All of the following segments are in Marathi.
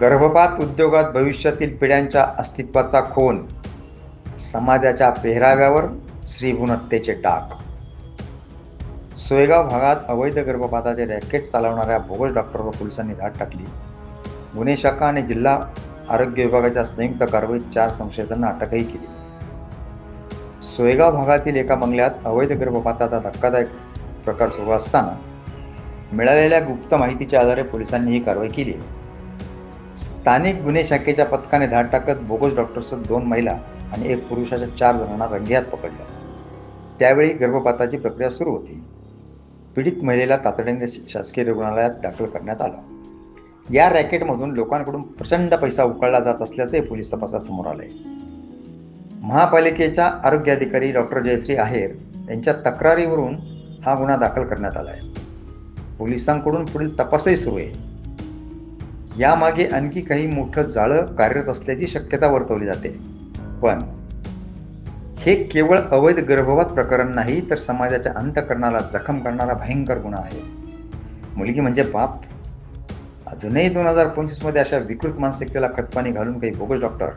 गर्भपात उद्योगात भविष्यातील पिढ्यांच्या अस्तित्वाचा खून समाजाच्या पेहराव्यावर श्रीभुनत्तेचे डाग. सोयगाव भागात अवैध गर्भपाताचे रॅकेट चालवणाऱ्या बोगस डॉक्टरवर पोलिसांनी धाड टाकली. गुन्हे शाखा आणि जिल्हा आरोग्य विभागाच्या संयुक्त कारवाईत चार संशयितांना अटकही केली. सोयगाव भागातील एका बंगल्यात अवैध गर्भपाताचा धक्कादायक प्रकार सुरू असताना मिळालेल्या गुप्त माहितीच्या आधारे पोलिसांनी ही कारवाई केली आहे. स्थानिक गुन्हे शाखेच्या पथकाने धाड टाकत बोगस डॉक्टरसह दोन महिला आणि एक पुरुषाच्या चार जणांना रंगेहात पकडलं. त्यावेळी गर्भपाताची प्रक्रिया सुरू होती. पीडित महिलेला तातडीने शासकीय रुग्णालयात दाखल करण्यात आलं. या रॅकेटमधून लोकांकडून प्रचंड पैसा उकळला जात असल्याचे पोलीस तपासात समोर आले महापालिकेच्या आरोग्य अधिकारी डॉक्टर जयश्री आहेर यांच्या तक्रारीवरून हा गुन्हा दाखल करण्यात आला आहे पोलिसांकडून पुढील तपासही सुरू आहे. यामागे आणखी काही मोठं जाळं कार्यरत असल्याची शक्यता वर्तवली जाते. पण हे केवळ अवैध गर्भपात प्रकरण नाही तर समाजाच्या अंतकरणाला जखम करणारा भयंकर गुन्हा आहे. मुलगी म्हणजे बाप. अजूनही दोन हजार पंचवीसमध्ये अशा विकृत मानसिकतेला खतपाणी घालून काही बोगस डॉक्टर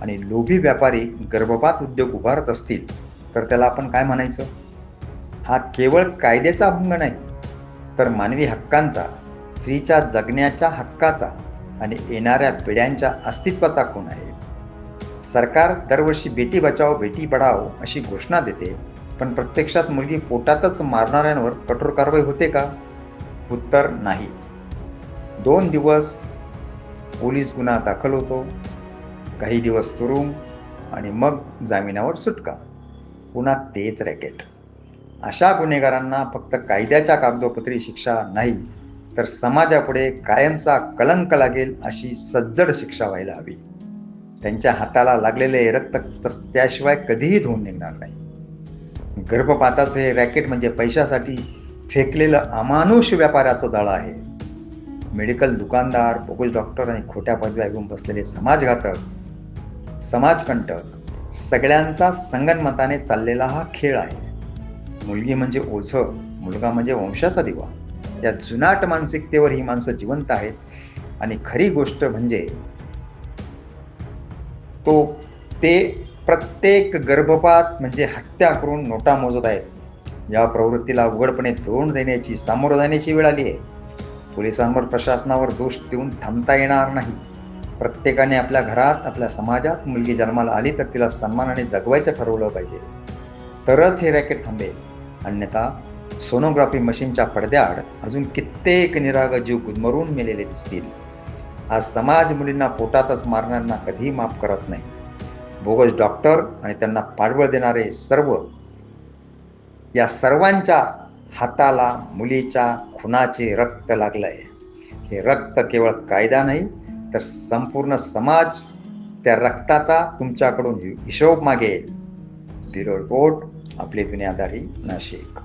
आणि लोभी व्यापारी गर्भपात उद्योग उभारत असतील तर त्याला आपण काय म्हणायचं? हा केवळ कायद्याचा अभंग नाही तर मानवी हक्कांचा स्त्रीच्या जगण्याच्या हक्काचा आणि येणाऱ्या पिढ्यांच्या अस्तित्वाचा खून आहे? सरकार दरवर्षी बेटी बचाव बेटी पढाओ अशी घोषणा देते पण प्रत्यक्षात मुलगी पोटातच मारणाऱ्यांवर कठोर कारवाई होते का? उत्तर नाही. दोन दिवस पोलीस गुन्हा दाखल होतो काही दिवस तुरुंग आणि मग जामिनावर सुटका. पुन्हा तेच रॅकेट. अशा गुन्हेगारांना फक्त कायद्याच्या कागदोपत्री शिक्षा नाही तर समाजापुढे कायमचा कलंक लागेल अशी सज्जड शिक्षा व्हायला हवी. त्यांच्या हाताला लागलेले रक्त तस- त्याशिवाय कधीही धुवून निघणार नाही. गर्भपाताचे हे रॅकेट म्हणजे पैशासाठी फेकलेलं अमानुष व्यापाराचं जाळं आहे. मेडिकल दुकानदार बोगस डॉक्टर आणि खोट्या पदव्या घेऊन बसलेले समाजघातक समाजकंटक सगळ्यांचा संगनमताने चाललेला हा खेळ आहे. मुलगी म्हणजे ओझं मुलगा म्हणजे वंशाचा दिवा. या जुनाट मानसिकतेवर ही माणसं जिवंत आहेत. आणि खरी गोष्ट म्हणजे तो ते प्रत्येक गर्भपात म्हणजे हत्या करून नोटा मोजत आहेत. या प्रवृत्तीला उघडपणे तोंड देण्याची सामोरं जाण्याची वेळ आली आहे. पोलिसांवर प्रशासनावर दोष देऊन थांबता येणार नाही. प्रत्येकाने आपल्या घरात आपल्या समाजात मुलगी जन्माला आली तर तिला सन्मानाने जगवायचं ठरवलं पाहिजे. तरच हे रॅकेट थांबेल. अन्यथा सोनोग्राफी मशीनच्या पडद्याआड अजून कित्येक निराग जीव गुदमरून मेलेले दिसतील. आज समाज मुलींना पोटातच मारणाऱ्यांना कधीही माफ करत नाही. बोगस डॉक्टर आणि त्यांना पाठबळ देणारे सर्व या सर्वांच्या हाताला मुलीच्या खुनाचे रक्त लागलंय. हे रक्त केवळ कायदा नाही तर संपूर्ण समाज त्या रक्ताचा तुमच्याकडून हिशोब मागेल. ब्युरो रिपोर्ट आपली दुनियादारी नाशिक.